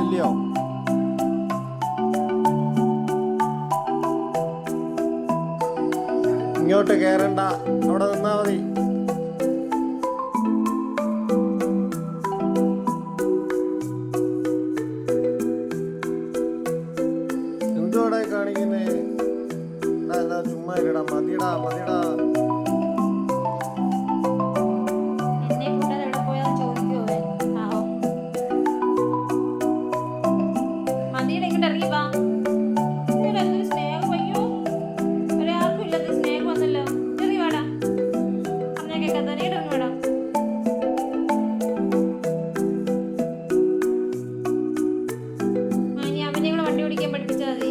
ഇല്ലയോ? ഇങ്ങോട്ട് കേറണ്ട അവിടെ നിന്നാ മതി. എന്തോടെ കാണിക്കുന്നേ? ചുമ്മാ ഇടാ മതിടാ മതിടാ ഇങ്ങോട്ട് ഇറങ്ങി വണ്ടി ഓടിക്കാൻ പഠിപ്പിച്ചാൽ മതി.